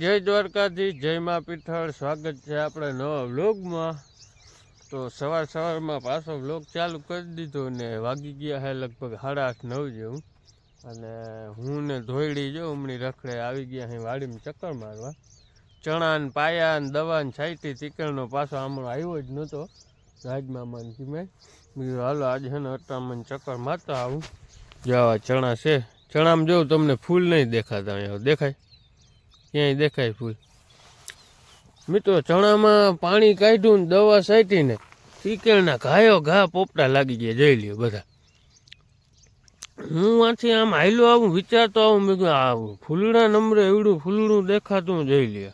જય દ્વારકાધીશ, જય મા પીઠળ, સ્વાગત છે આપણે નવા વ્લોગમાં. તો સવાર સવારમાં પાછો વ્લોગ ચાલુ કરી દીધો ને વાગી ગયા હે લગભગ સાડા આઠ, નવ જેવું. અને હું ને ધોઈડી જો હમણી રખડે આવી ગયા અહીં વાડીમાં ચક્કર મારવા. ચણા ને પાયા ને દવા ને છાંટી ચીકણનો પાછો હમણાં આવ્યો જ નહોતો. રાજમામા ને મેં બીજું હાલો, આજે હે ને અટામાં ચક્કર મારતા આવું. જવા ચણા છે. ચણામાં જોઉં તમને ફૂલ નહીં દેખાતા અહીંયા, દેખાય? ક્યાંય દેખાય ફૂલ. મિત્રો, ચણામાં પાણી કાઢ્યું ને દવા છાંટીને ટીકેળના ઘાયો ઘા પોપટા લાગી ગયા, જઈ લ્યો બધા. હું આથી આમ હાઈલો આવું, વિચારતો આવું, મેં કીધું, આ ફૂલડા નંબરે એવડું ફૂલડું દેખાતું, જઈ લ્યો.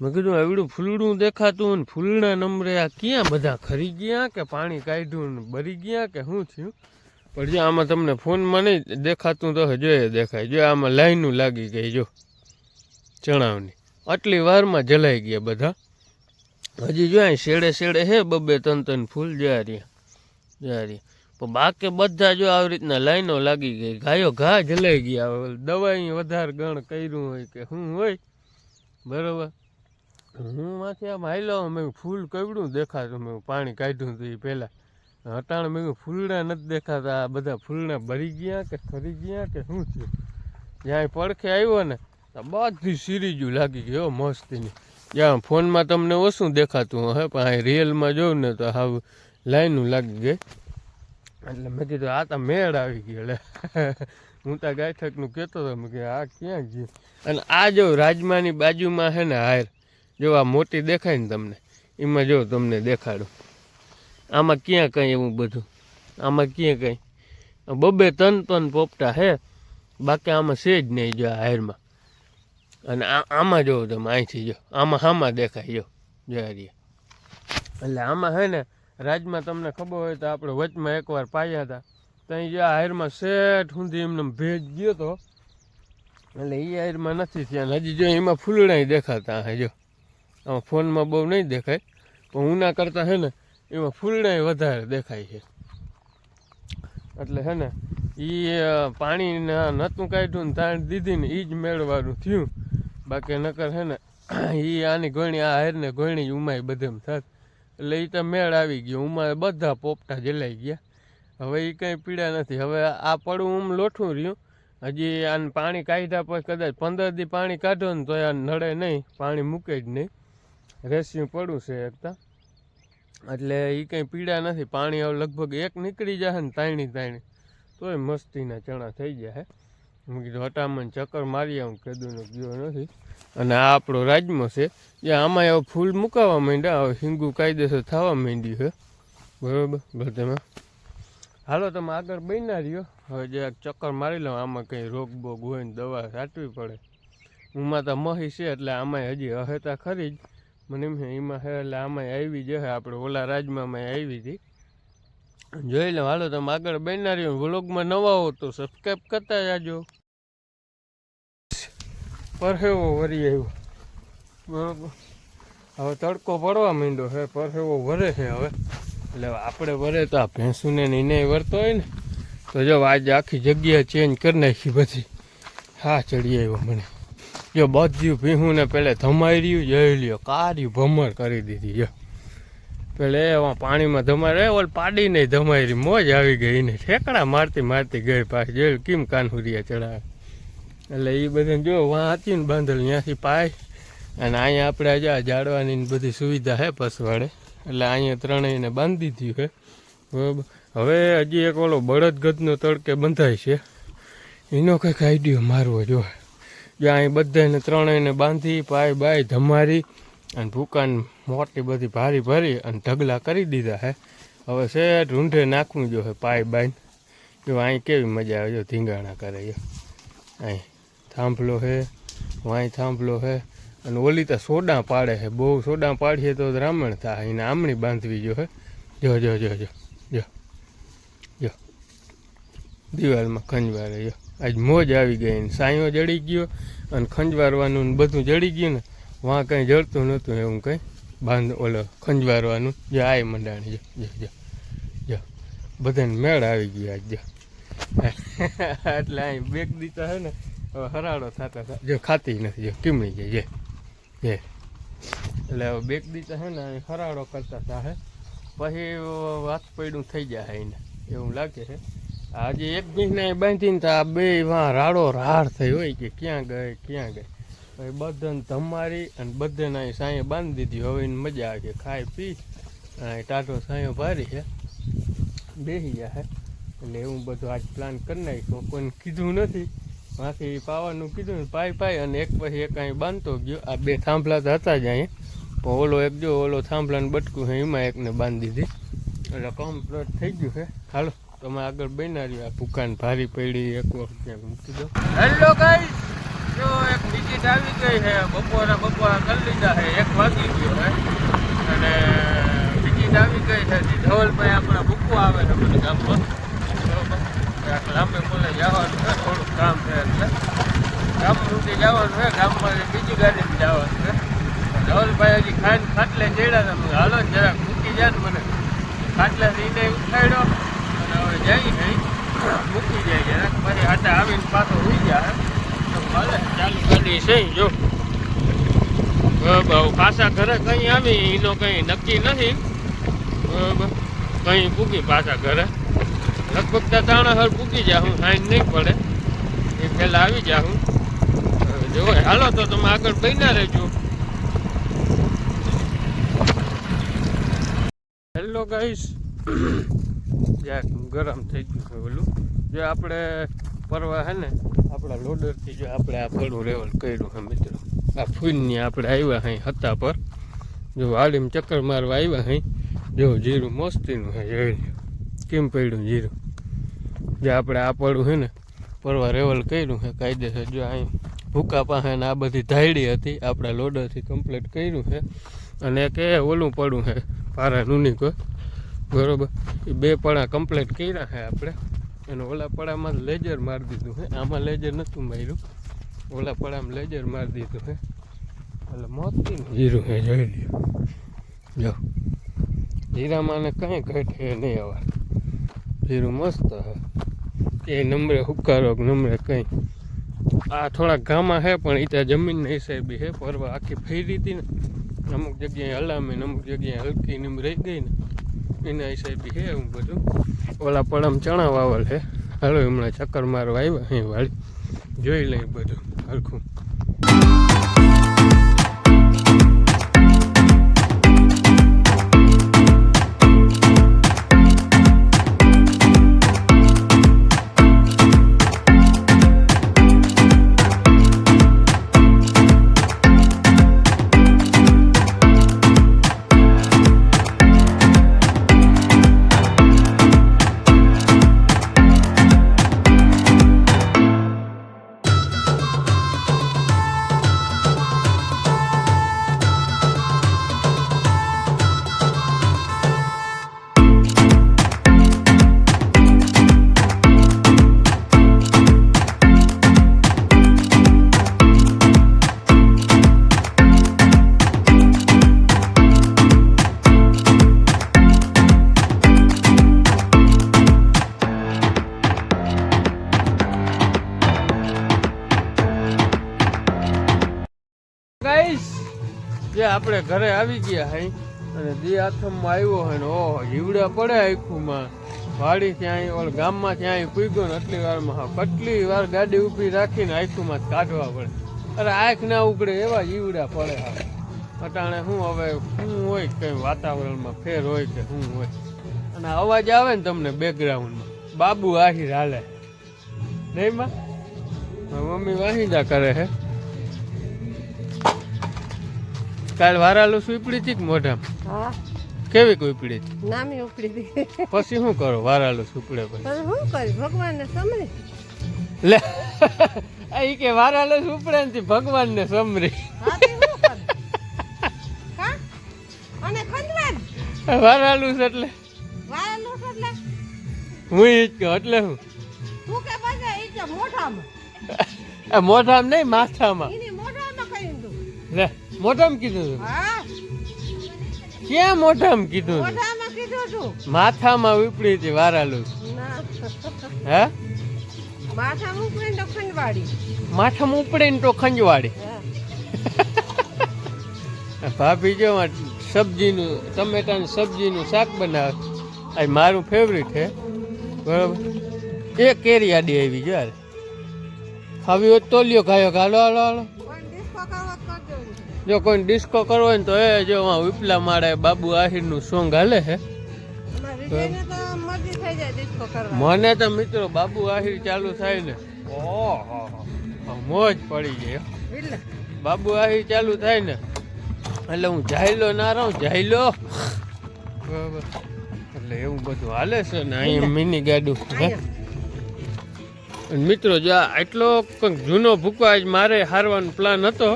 મેં કીધું, એવડું ફૂલડું દેખાતું ને ફૂલડા નંબરે આ ક્યાં બધા ખરી ગયા કે પાણી કાઢ્યું ને બરી ગયા કે શું થયું? પણ જો આમાં તમને ફોનમાં નહીં દેખાતું તો જોઈએ, દેખાય. જો આમાં લાઈનું લાગી ગઈ, જો. ચણાવની આટલી વારમાં જલાઈ ગયા બધા. હજી જો શેડે શેડે હે બબે તન તન ફૂલ જ્યાં રહ્યા. જ્યાં રહ્યા. પણ બાકી બધા જો આવી રીતના લાઈનો લાગી ગઈ. ગાયો ઘા જલાઈ ગયા. દવાઈ વધારે ગણ કર્યું હોય કે શું હોય. બરાબર? હું માંથી આમ હાઈલો મેં ફૂલ કવડું દેખાતું. મેં પાણી કાઢ્યું હતું એ પહેલાં. હટાણ મેં ફૂલડા નથી દેખાતા. આ બધા ફૂલડા ભરી ગયા કે ખરી ગયા કે શું થયું? જ્યાં પડખે આવ્યો ને બધી સિરીજો લાગી હો, મસ્તીની. જ્યાં ફોનમાં તમને ઓછું દેખાતું હે પણ અહીં રિયલમાં જોઉં ને તો હાવ લાઈનું લાગી ગઈ. એટલે મેં કીધું, આ તો મેળ આવી ગયો એટલે હું તો ગાયઠકનું કહેતો હતો કે આ ક્યાં ગયું? અને આ જો રાજમાની બાજુમાં છે ને હાયર જો આ મોટી દેખાય ને તમને, એમાં જો તમને દેખાડું. આમાં ક્યાં કંઈ એવું બધું? આમાં ક્યાં કંઈ? બબે તન તન પોપટા હે, બાકી આમાં છે જ નહીં જો આ હારમાં. અને આમાં જોવો તમે, અહીંથી જો. આમાં હામાં દેખાય, જો. જરીએ એટલે આમાં હે ને, રાજમાં તમને ખબર હોય તો આપણે વચમાં એકવાર પાયા હતા. ત્યાં જે આ હારમાં શેઠ સુધી એમને ભેજ ગયો તો, એટલે એ હાયરમાં નથી થયા. અને હજી જો એમાં ફૂલડાય દેખાતા હે આમાં ફોનમાં બહુ નહીં દેખાય. પણ ઉના કરતાં હે ને, એમાં ફૂલડાય વધારે દેખાય છે. એટલે હે ને એ પાણીના નહોતું કાઢ્યું ને તાણ દીધી ને એ જ મેળવાનું થયું. બાકી નકર હે ને એ આની ગોણી આ હારને ગોણી ઉમાય બધેમ થાત. એટલે એ તો મેળ આવી ગયો. ઉમાય બધા પોપટા જલાઈ ગયા. હવે એ કંઈ પીડા નથી. હવે આ પડું ઉમ લોઠું રહ્યું. હજી આને પાણી કાઢ્યા પછી કદાચ પંદર દી પાણી કાઢો ને તો આ નડે નહીં. પાણી મૂકે જ નહીં. રેસ્યું પડું છે એકતા એટલે એ કંઈ પીડા નથી. પાણી હવે લગભગ એક નીકળી જશે ને તાણી તાણી તોય મસ્તીના ચણા થઈ જાય મેં કીધું, હટામણ ચક્કર મારી આવું કીધું ગયો નથી. અને આ આપણો રાજમો છે જે આમાં એવો ફૂલ મુકાવા માંડ્યા, હવે હિંગુ કાયદેસર થવા માંડ્યું છે. બરાબર? બધામાં. હાલો, તમે આગળ બન્યા રહ્યો. હવે જે ચક્કર મારી લઉં, આમાં કંઈ રોગ બોગ હોય ને દવા સાચવી પડે. ઉમાં તો મહી છે, એટલે આમાંય હજી હહેતા ખરી જ. મને એમ એમાં હે એટલે આમાંય આવી જ હે. આપણે ઓલા રાજમાં આવી હતી. જોઈ લો, હાલો, તમે આગળ બન્યા રહ્યો. વ્લોગમાં નવા હો તો સબસ્ક્રાઈબ કરતા જાજો. પરહેવો વરી આવ્યો. બરાબર. હવે તડકો પડવા માંડ્યો હે પરહેવો વરે છે હવે. એટલે આપણે વરે તો આ ભેંસુને નહીં વરતો હોય ને, તો જો આજે આખી જગ્યા ચેન્જ કરી નાખી બધી. હા, ચડી આવ્યો મને. જો બધું ભીહું ને પેલે ધમાઈ રહ્યું જઈ લ્યો કાર્યું ભમર કરી દીધી, જો. પેલે એમાં પાણીમાં ધમારે ઓલ પાડી નહીં ધમાઈ રહી મોજ આવી ગઈ ને. ઠેકડા મારતી મારતી ગઈ પાછી જોયું કેમ કાનહુરિયા ચડાવે. એટલે એ બધાને જો વાં હતી ને બાંધલ ત્યાંથી પાય. અને અહીંયા આપણે આજે જાડવાની બધી સુવિધા છે પસવાડે. એટલે અહીંયા ત્રણેયને બાંધી દીધી છે બરાબર. હવે હજી એક ઓલો બળદગતનો તડકે બંધાય છે. એનો કંઈક આઈડિયો મારવો જોઈએ જો અહીં બધાને ત્રણેયને બાંધી, પાય, બાય, ધમારી અને ભૂકાન મોટી બધી ભારી ભરી અને ઢગલા કરી દીધા હે. હવે છે ઢૂંઢે નાખવું જો પાય બાય જો અહીં કેવી મજા આવે જો ધીંગાણા કરે જો અહીં. થાંભલો હે, વાંય થાંભલો હે, અને ઓલી તો સોડા પાડે છે બહુ સોડા પાડીએ તો રામણ થાય, એને આમણી બાંધવી જો હે. જો જો જો જો જો જો. દિવાલમાં ખંજવારે જો. આજ મોજ આવી ગઈ ને સાંયો જડી ગયો અને ખંજવારવાનું ને બધું જડી ગયું ને વાં કંઈ જડતું નહોતું એવું કંઈ. બાંધ, ઓલો ખંજવારવાનું, જે, આય મંડાણી, જો જો જો બધાને મેળ આવી ગયો આજ, જો. એટલે અહીં બેગ દીતા હે ને હવે હરાડો થતા જો ખાતી નથી જો કીમણી જાય જે જે. એટલે હવે બેક દીતા છે ને અહીં હરાડો કરતા થાહે પછી વાત પડ્યું થઈ જાય એને એવું લાગે છે આજે એક મહિના બાંધીને તો આ બે વાં રાડો રાડ થઈ હોય કે ક્યાં ગઈ ક્યાં ગઈ. પછી બધાને ધમારી અને બધાને અહીં સાંયે બાંધી દીધી હવે એને મજા આવે છે ખાઈ પી. અને ટાટો સાંયો ભારી છે. બેસી જાય એટલે એવું બધું આજ પ્લાન કરી નાખ્યો. કોઈને કીધું નથી. બાકી પાવાનું કીધું ને પાઈ પાઈ અને એક પછી એક અહીં બાંધતો ગયો. આ બે થાંભલા તો હતા જ અહીંયા પણ ઓલો એક જો ઓલો થાંભલાને બટકું છે એમાં એકને બાંધી દીધી. એટલે કમ્પ્લીટ થઈ ગયું છે હાલો તમે આગળ બનાવી આ ભૂકાન ભારી પડી, એક વખત ક્યાંક મૂકી દો હેલો ગાઈસ જો એક ટિકિટ આવી ગઈ છે બપોરા બપોરા કરી લીધા છે એક વાગી ગયો હે. અને ટિકિટ આવી ગઈ છે ધવલભાઈ આપણા ભૂકવા આવે છે બધા ગામમાં. લાંબે બોલે, જવાનું છે, થોડુંક કામ છે એટલે. ગામ સુધી જવાનું છે, ગામમાં બીજી ગાડીમાં જવાનું છે. ધવલભાઈ હજી ખાઈને ખાટલે ચડ્યા તમે હાલો ને જરાક મૂકી જાય ને મને. ખાટલાથી એને ઉઠાડ્યો અને હવે જઈ નહીં મૂકી જાય જરાક મારી હાથે આવીને પાછો હોઈ જાય તો ભલે ચાલુ ગાડી છે જો. બરાબર પાછા ઘરે કંઈ આવી, એનો કંઈ નક્કી નથી. બરાબર કંઈ પૂગી પાછા ઘરે. લગભગ તો હર પૂકી જા હું સાઈન નહીં પડે. એ પહેલાં આવી જા હું. જો હાલો તો તમે આગળ બન્યા રહેજો. Hello guys. જ્યાં ગરમ થઈ ગયું છે ઓલું. જે આપણે પરવા હે ને, આપણા લોડરથી જો આપણે આ પડું રેવલ કર્યું છે મિત્રો. આ ફૂલની આપણે આવ્યા અહીં હતા પર. જો વાડીમાં ચક્કર મારવા આવ્યા અહીં જો જીરું મસ્તીનું છે કેમ પડ્યું જીરું? જે આપણે આ પડું છે ને પરવા રેવલ કર્યું છે કાયદેસર જો અહીં ભૂકા પાસે આ બધી ધાયડી હતી, આપણા લોડરથી કમ્પ્લીટ કર્યું છે અને એ ઓલું પડું છે પારા નૂની કોઈ બરોબર? એ બે પડા કમ્પ્લીટ કર્યા છે આપણે. અને ઓલા પડામાં લેજર મારી દીધું છે આમાં લેજર નહોતું માર્યું. ઓલા પડામાં લેજર મારી દીધું છે એટલે મોતી જીરું છે જોઈ લ્યો. જો. હીરામાં કંઈ ઘટ નહીં અવાર જીરું મસ્ત છે એ નંબરે હુકારો નંબરે કંઈ. આ થોડાક ગામમાં છે પણ એ ત્યાં જમીનના હિસાબે છે પરવા આખી ફેરી હતી ને. અમુક જગ્યાએ હલામી અમુક જગ્યાએ હલકી ને રહી ગઈ ને. એના હિસાબે છે એવું બધું. ઓલા પડામ ચણા વાવલ છે હાલો, હમણાં ચક્કર મારવા આવ્યા અહીં વાળી. જોઈ લઈ બધું હરખું. આપણે ઘરે આવી ગયા હઈ અને જે આથમમાં આવ્યો હોય ને, ઓહો જીવડા પડે આખુંમાં વાડી ત્યાં ઓલ ગામમાં ત્યાં પૂગ્યો ને આટલી વારમાં હા, કેટલી વાર ગાડી ઊભી રાખીને આખુંમાં કાઢવા પડે. અરે આંખ ના ઉગડે એવા જીવડા પડે હા. અટાણે શું હવે શું હોય કઈ વાતાવરણમાં ફેર હોય કે શું હોય. અને અવાજ આવે ને તમને બેકગ્રાઉન્ડમાં બાબુ આહિર હાલે. નહીં માં? મમ્મી વાહિંદા કરે હે. કાલ વારાલું સ્વીપડી હતી કે મોઢામાં? હા. કેવી કોઈ પીડી હતી નામી ઉપડી હતી. પછી શું કરો વારાલું સુપડે પછી? શું કરી ભગવાનને સમરી. લે ઈ કે વારાલું સુપડે નથી ભગવાનને સમરી. વારાલું છે એટલે. હું ઈ જ એટલે હું? તું કે બજા ઈ કે મોઢામાં. મોઢામાં નહીં માથામાં. ઈની મોઢામાં કહી દઉં લે. મોઢામાં કીધું તું? હા. ક્યાં મોઢામ કીધું મોઢામાં કીધું તું? માથામાં ઉપડી હતી વારાલું. ના. હે? માથા મૂકવી ને ખંડવાડી માથામાં ઉપડે ને તો ખંજવાડી ભાભી જો સબ્જીનું ટમેટાનું સબ્જીનું શાક બનાવે. આ મારું ફેવરિટ છે. બરાબર? એ કેરી આડી આવી જ્યારે યાર ખાવી હોય તો લ્યો ખાયો હાલો હાલો હાલો. જો કોઈ ડિસ્કો કરવો હોય ને તો એ જો વિપલા મારે બાબુ આહિરનું સોંગ હાલે છે અમારા વિજયને તો મરજી થઈ જાય ડિસ્કો કરવા. મને તો મિત્રો બાબુ આહિર ચાલુ થાય ને. ઓહો મોજ પડી જાય બાબુ આહિર ચાલુ થાય ને. એટલે હું જાયલો ના રહું જાયલો. બરાબર. એટલે એવું બધું હાલે છે ને અહીંયા મિની ગાડું હે. મિત્રો જો આ એટલો કંઈક જૂનો ભૂકો આજ મારે હારવાનો પ્લાન હતો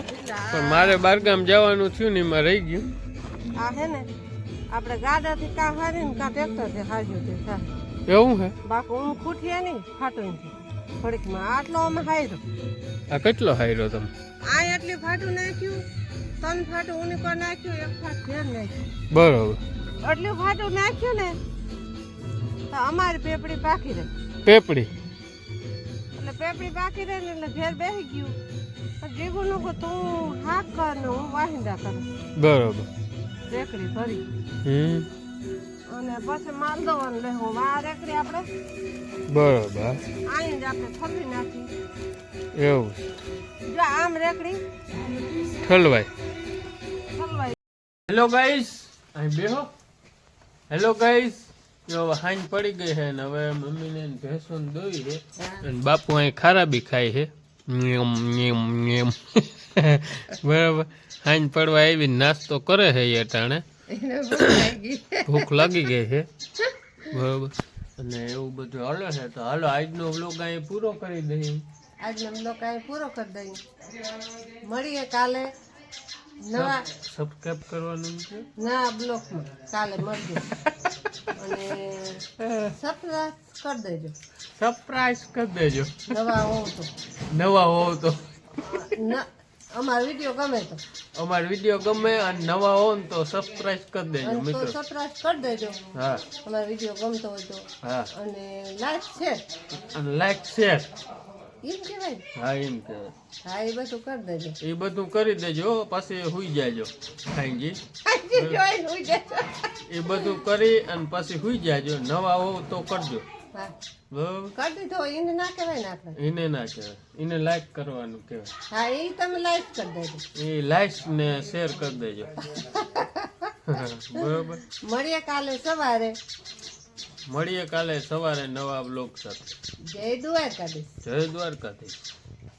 પણ મારે બારગામ જવાનું થયું ને એમાં રહી ગયું. આ છે ને આપણે ગાડાથી કા હારી ને કા ટ્રેક્ટરથી હાર્યું છે સા એવું હે? બાકી હું ખૂટીએ નહીં ફાટું થોડીકમાં આટલો અમે હાર્યો. આ કેટલો હાર્યો તમે? આ એટલી ફાટું નાખ્યું ત્રણ ફાટું ઉની પર નાખ્યું એક ફાટ ફેર નાખ્યું. બરોબર. એટલું ફાટું નાખ્યું ને તો અમારી પેપડી પાકી રહી. પેપડી? પેપડી બાકી રહી ને એટલે ઘેર બેસી ગયું. જીગુનું કે તું હાક કર ને હું વાહિંદા કરું. બરોબર. રેકડી ભરી. હમ. અને પછી માલ અને લે હું આ રેકડી આપણે બરોબર. અહીં જ આપણે ખોલી નાખી. એવું. જો આમ રેકડી. ઠલવાય. ઠલવાય. હેલો ગાઈસ અહીં બેહો. હેલો ગાઈસ હવે પડી ગઈ છે ને હવે મમ્મીને ને ભેંસોને દોવી છે. અને બાપુ અહીં ખારાબી ખાય છે. બરાબર હાંજ પડવા આવી નાસ્તો કરે છે એ અટાણે. ભૂખ લાગી ગઈ છે. બરાબર. અને એવું બધું હાલો છે. તો હાલો આજનો વ્લોગ અહીં પૂરો કરી દઈએ. આજનો વ્લોગ અહીં પૂરો કરી દઈએ. મળીએ કાલે. નવા સબસ્ક્રાઈબ કરવાનું છે? ના બ્લોક કાલે મળજો. અને સબસ્ક્રાઇબ કરી દેજો. સરપ્રાઈઝ કરી દેજો. નવા હોવ તો. નવા હોવ તો. ના અમારો વીડિયો ગમે તો. અમારો વીડિયો ગમે અને નવા હો ને તો સબસ્ક્રાઇબ કરી દેજો મિત્રો. સબસ્ક્રાઇબ કરી દેજો. હા. અમારો વીડિયો ગમતો હોય તો. હા. અને લાઈક છે. અને લાઈક શેર એમ કહેવાય. હા એમ કે હા એ બધું કરી દેજો. એ બધું કરી દેજો પછી હુઈ જાજો ખાઈજી. એ બધું કરી અને પછી હુઈ જાજો નવા હોવ તો કરજો. કરી દીધો એને ના કહેવાય ને આપણે. એને ના કહેવાય. એને લાઈક કરવાનું કહેવાય. હા એ તમે લાઈક કરી દેજો. એ લાઈક ને શેર કરી દેજો. બરોબર? મળીએ કાલે સવારે. મળીએ કાલે સવારે નવા બ્લોગ સાથે. જય દ્વારકાધીશ. જય દ્વારકાધીશ.